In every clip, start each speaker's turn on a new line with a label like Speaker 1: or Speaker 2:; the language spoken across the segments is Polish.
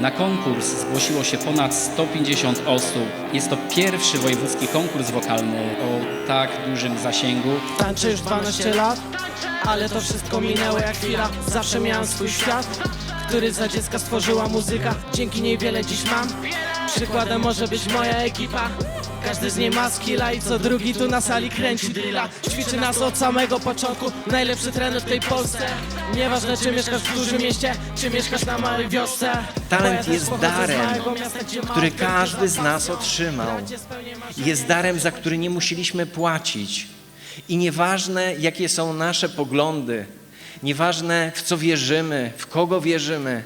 Speaker 1: Na konkurs zgłosiło się ponad 150 osób. Jest to pierwszy wojewódzki konkurs wokalny o tak dużym zasięgu.
Speaker 2: Tańczę już 12 lat, ale to wszystko minęło jak chwila Zawsze miałem swój świat, który za dziecka stworzyła muzyka Dzięki niej wiele dziś mam Przykładem może być moja ekipa. Każdy z niej ma skilla i co drugi tu na sali kręci drilla. Ćwiczy nas od samego początku, najlepszy trener w tej Polsce. Nieważne czy mieszkasz w dużym mieście, czy mieszkasz na małej wiosce.
Speaker 3: Talent jest darem, który każdy z nas otrzymał. Jest darem, za który nie musieliśmy płacić. I nieważne, jakie są nasze poglądy, nieważne, w co wierzymy, w kogo wierzymy,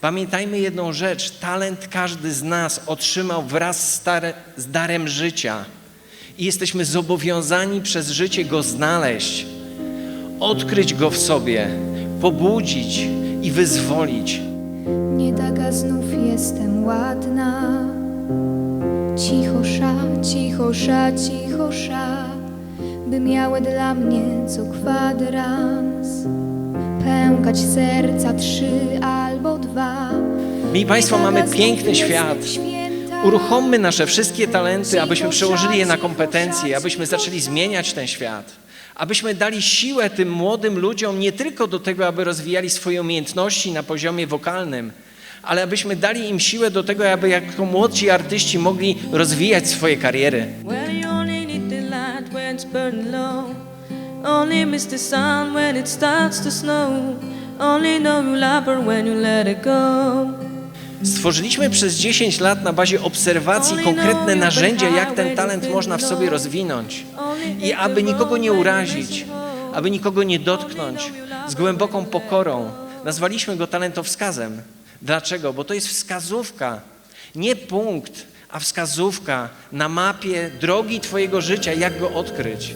Speaker 3: pamiętajmy jedną rzecz: talent każdy z nas otrzymał wraz z, stare, z darem życia. I jesteśmy zobowiązani przez życie go znaleźć, odkryć go w sobie, pobudzić i wyzwolić.
Speaker 4: Nie taka znów jestem ładna. Cichosza, cichosza, cichosza, by miały dla mnie co kwadrans. Pękać serca trzy dwa.
Speaker 3: Mi Państwo, mamy piękny świat. Uruchommy nasze wszystkie talenty, abyśmy przełożyli je na kompetencje, abyśmy zaczęli zmieniać ten świat, abyśmy dali siłę tym młodym ludziom nie tylko do tego, aby rozwijali swoje umiejętności na poziomie wokalnym, ale abyśmy dali im siłę do tego, aby jako młodzi artyści mogli rozwijać swoje kariery.
Speaker 5: Only miss the sun when it starts to snow. Only know you love her when you let it go.
Speaker 3: Stworzyliśmy przez 10 lat na bazie obserwacji konkretne narzędzia, jak ten talent można w sobie rozwinąć. I aby nikogo nie urazić, aby nikogo nie dotknąć, z głęboką pokorą, nazwaliśmy go talentowskazem. Dlaczego? Bo to jest wskazówka, nie punkt, a wskazówka na mapie drogi Twojego życia, jak go odkryć.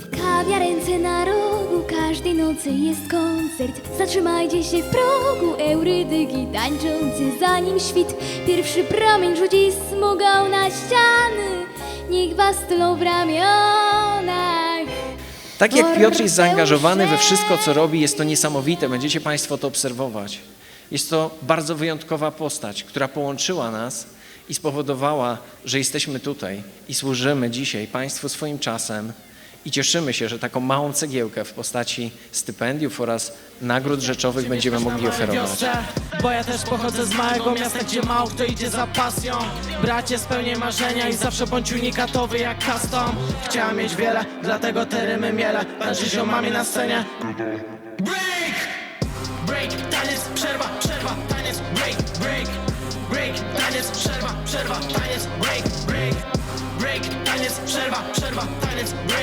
Speaker 6: Na rogu, każdej nocy jest koncert. Zatrzymajcie się w progu, eurydyki tańczący zanim świt. Pierwszy promień rzuci smugał na ściany. Niech was tulą w ramionach
Speaker 3: Tak jak Piotr jest zaangażowany we wszystko, co robi, jest to niesamowite. Będziecie Państwo to obserwować. Jest to bardzo wyjątkowa postać, która połączyła nas i spowodowała, że jesteśmy tutaj i służymy dzisiaj Państwu swoim czasem i cieszymy się, że taką małą cegiełkę w postaci stypendiów oraz nagród rzeczowych będziemy mogli oferować.
Speaker 2: Bo ja też pochodzę z małego miasta, gdzie mało kto idzie za pasją Bracie, spełnię marzenia i zawsze bądź unikatowy jak custom Chciałem mieć wiele, dlatego te rymy miele Tańczyć ją mamie na scenie Break! Break, taniec, przerwa, przerwa, taniec, break, break Break, taniec, przerwa, przerwa, taniec, break, break Break, taniec, przerwa, przerwa, taniec, break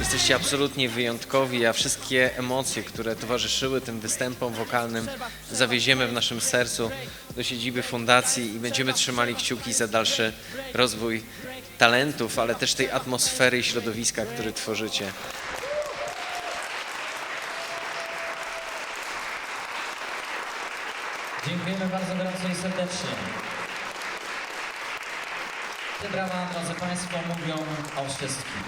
Speaker 3: Jesteście absolutnie wyjątkowi, a wszystkie emocje, które towarzyszyły tym występom wokalnym, zawieziemy w naszym sercu do siedziby fundacji i będziemy trzymali kciuki za dalszy rozwój talentów, ale też tej atmosfery i środowiska, który tworzycie.
Speaker 7: Dziękujemy bardzo gorąco i serdecznie. Te brawa, drodzy Państwo, mówią o wszystkim.